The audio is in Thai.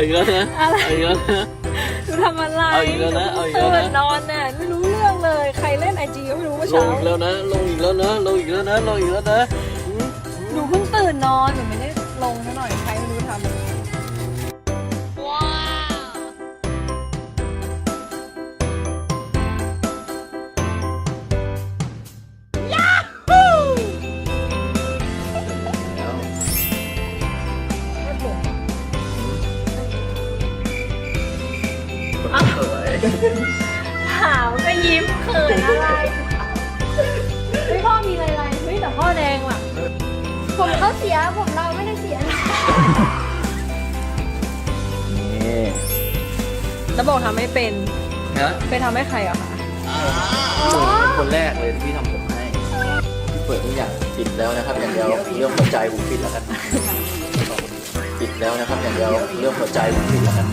เอาอีกแล้วนะอะไร เอาอีกแล้วนะ หนูทำอะไรเอาอีกแล้วนะเอาอีกแล้วนะ ตื่นนอนน่ะไม่รู้เรื่องเลย ใครเล่นไอจีก็ไม่รู้เมื่อลเช้างอีกแล้วนะลงอีกแล้วนะลงอีกแล้วนะลงอีกแล้วนะอืมหนูเพิ่งตื่นนอนหนู ถามก็ยิ้มเขินอะไรเฮ้ยพ่อมีอะไรไรเฮ้ยแต่พ่อแดงว่ะ ผมเขาเสียผมเราไม่ได้เสียนะนี่แล้วบอกทำไม่เป็นนะไปทำให้ใครอะคะคนแรกเลยที่พี่ทำผมให้เปิดทุกอย่างปิดแล้วนะครับอย่างเดียวเรื่องหัวใจผมปิดแล้วกันปิดแล้วนะครับอย่างเดียวเรื่องหัวใจผมปิดแล้วกัน